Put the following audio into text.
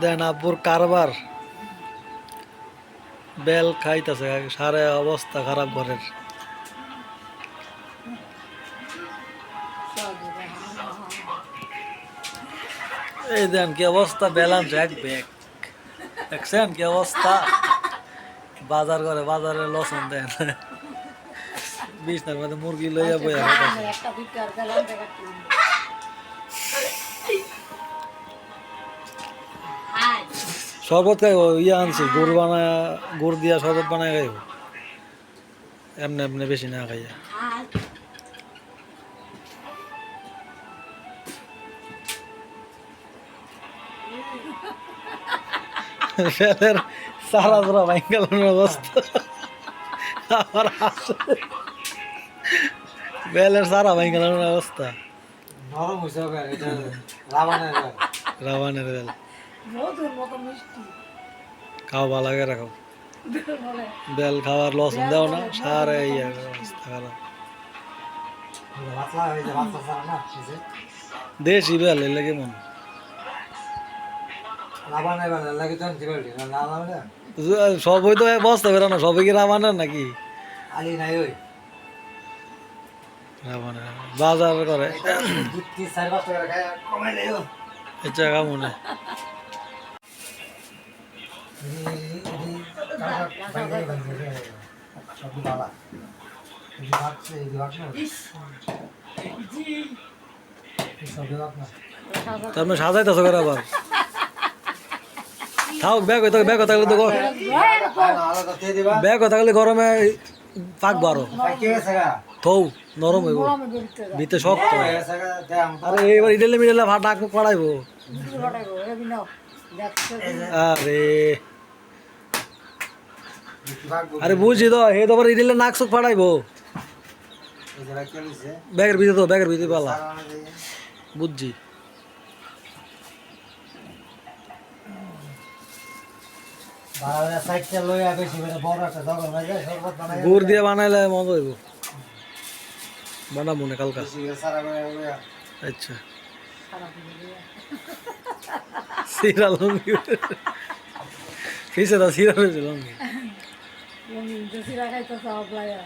দেন আব্বুর কারবার। বেল খাইতেছে সারে অবস্থা খারাপ ঘরের। এই দেন কি অবস্থা ব্যালান্স এক ব্যাগ। দেখছেন কি অবস্থা? বাজার করে বাজারে লসন দেন। বিছনার মধ্যে মুরগি লইয়া বইয়া শরবত খাইব ইয়ে আনছি গুড় বানায় গুড় দিয়া শরবত বানায় খাইব। এমনি এমনি বেশি না খাইয়া। ফেলের সারা অবস্থা আমার হাসে। বেলের সারা বাইঙ্গালোর অবস্থা নরম হয়েছে রাবানের রাবানের বেল। মধুর মতো মিষ্টি। খাও ভালো লাগে রাখো বেল। খাওয়ার লস দেও না সারে ইয়ে অবস্থা খারাপ। দেশি বেল বেলা লাগে তো আনতে পারলি না না না সবই তো বস্তা বেরোনো সবই কি রাবানের নাকি? নাই বাজার করে। ইচ্ছা কামনে মানে সাজাইতেছো করে আবার? থাক, ব্যাগ থাকে, ব্যাগ থাকলে তো ব্যাগ থাকলে গরমে পাক বারো থৌ, নরম হইব। ভিতরে শক্ত। আরে এইবার ইডেলে মিডেলে ভাত ডাক পড়াইবো। আরে। আরে বুঝছি তো হে তো আবার ইডেলে নাক চোখ এই জায়গা ব্যাগের ভিতরে তো ব্যাগের ভিতরে পালা। সারা বুঝছি গুড় দিয়ে বানাইলে মজা হইব। বানাবো না কালকা আচ্ছা। সিরা লঙ্গি। তা? সিরা লঙ্গি? সিরা খাইতেছে অবলায়া